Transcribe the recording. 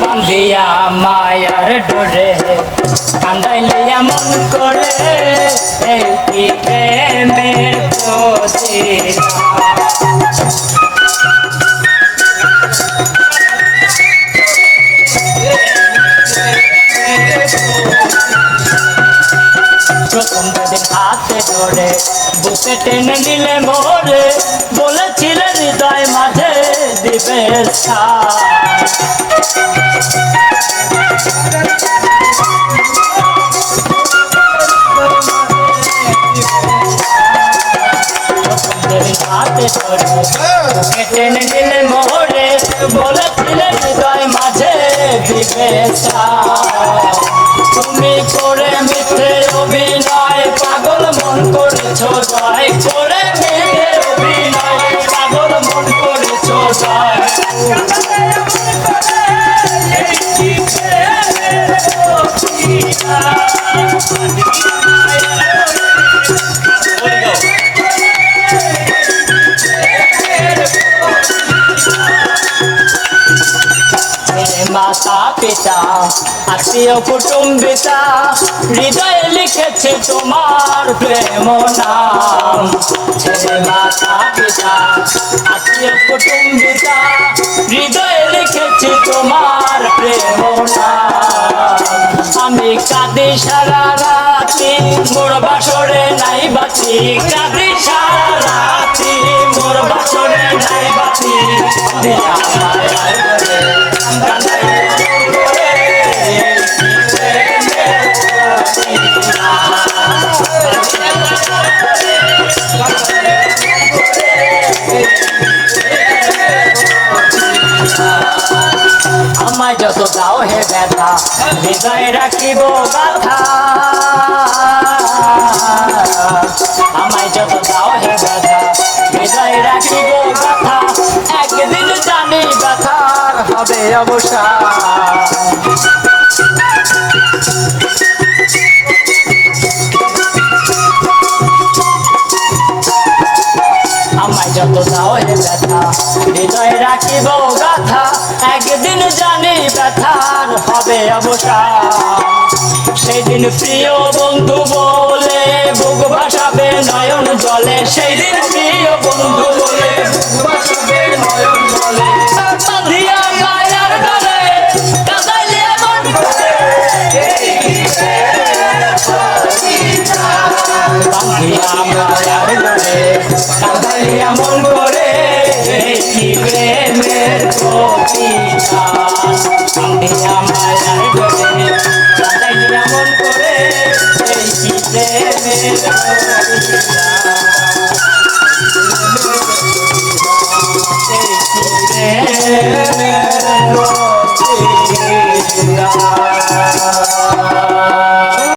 বান্ধিয়া মায়ার ডোরে, কান্দাইলে এমন করে, এই কি প্রেমের যেদিন হাতে ধরে, বুকে টেনে নিলে মোরে বলেছিলে হৃদয় মাঝে দিবে টেনে নিলে মোরে বলেছিলে হৃদয় মাঝে দিবে। তুমি করে মিথ্যে অভিনয়, পাগল মন করেছ, জয় করে মিথ্যে অভিনয় মন করেছ, জয় মাতা পিতা আত্মীয় কুটুম্বিতা, হৃদয়ে লিখেছে তোমার প্রেম নাম। ছেলে মাতা পিতা আত্মীয় কুটুম্বিতা, হৃদয়ে লিখেছে তোমার প্রেম নাম। আমি কাঁদি সারা রাতি, মোর বাসরে নাই বাতি। কাঁদি সারা রাতি, মোর বাসরে নাই বাতি। আমায় যত দাও হে ব্যথা, হৃদয়ে রাখিব গাথা আমায় যত দাও হে ব্যথা, হৃদয়ে রাখিব গাথা একদিন জানি ব্যথার হবে অবসান যত দাও ব্যথা, হৃদয়ে রাখিব গাথা, একদিন জানি ব্যথার হবে অবসান সেদিন প্রিয় বন্ধু বলে বুক ভাসাবে নয়ন জলে। সেদিন প্রিয় বন্ধু বলে ভাসাবে নয়ন বাঁধিয়া কাঁদাইয়া মন করে প্রেমের মায়ার করে প্রেমের প্রতিদান প্রেমের